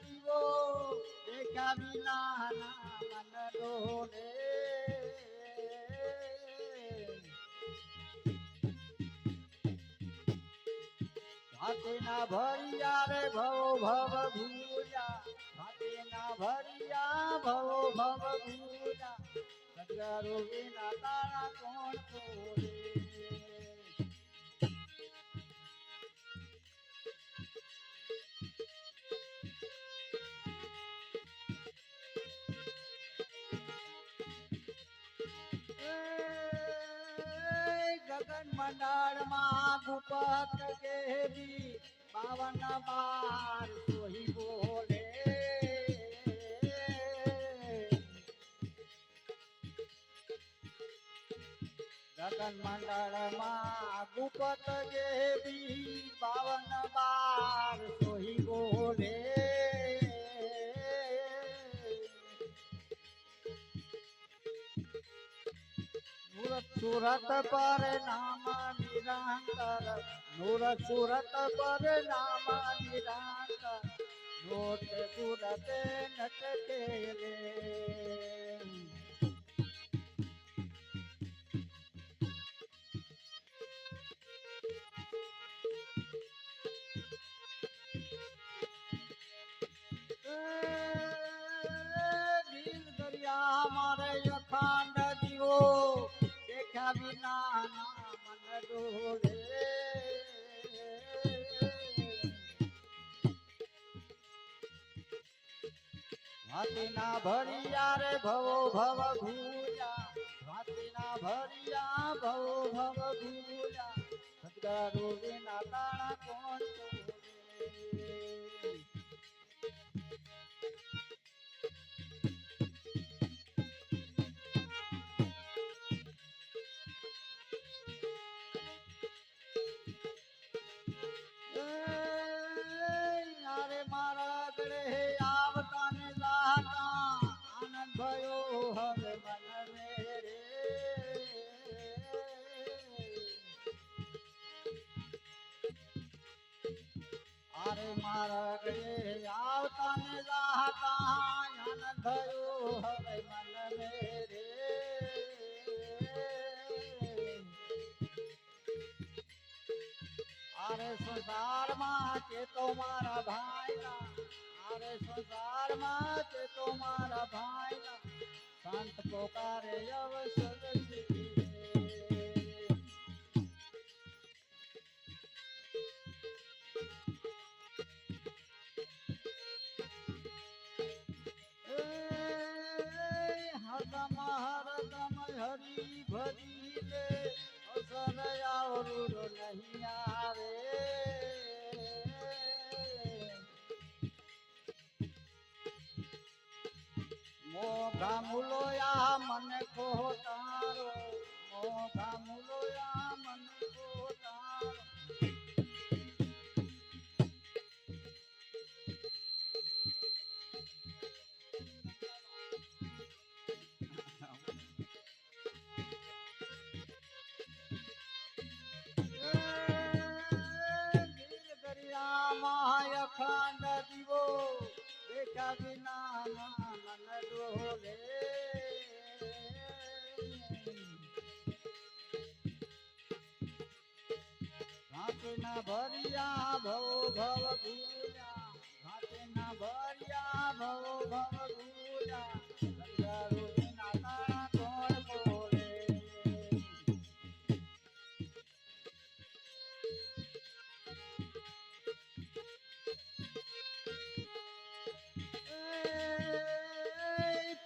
દીવો દેખ્યા વિના ના મન ડોલે ભાતીના ભરિયા રે ભવ ભવ ભૂજા ભાતીના ભરિયા ભવ ભવ ભૂજા સદગરો વિના તારા કોણ તોડે? એ ગગન મંડળમાં ગુપત કેવી પાવન બાર સોહી બોલે. ગગન મંડળમાં ગુપત કેવી બાવન સુરત સુરત પર નામ નિરંતર નૂર સુરત પર નામ નિરંતર નોટ સુરત નટકે રે ભાતીના ભરિયા રે ભવો ભવ ભૂયા ભાતીના ભરિયા ભવો ભવ ભૂયા સદગરો તાણા કોણ? અરે મારા ગળે આવતા ને જાતા આનંદ ભયો હવે મન રે અરે સંસારમાં તો મારા ભાઈના અરે સંસારમાં તો મારા ભાઈના. સંત પોકારે અવસર હરદમ હરી ભરી લે આવરું નહીં આવે. મોઘા મુલોયા મને ખોટારો ઘાટીના ભરિયા ભવ ભવ ભૂલ્યા ઘાટીના ભરિયા ભવ ભવ કોણ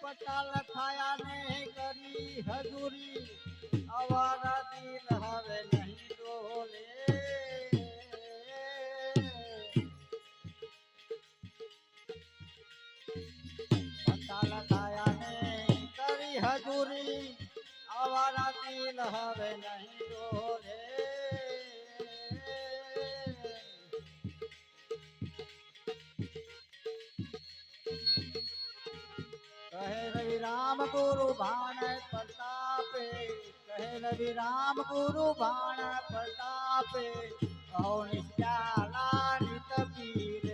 પટાલ ખાયા ને કરી હજુરી. હજુરી. અવારા દિલ હવે નહીં ડોલે. કહે રવિ રામ ગુરુ ભાણ પ્રતાપે કહે રવિ રામ ગુરુ બાણ પ્રતાપે અહો નિત્યાલા નિત પીરે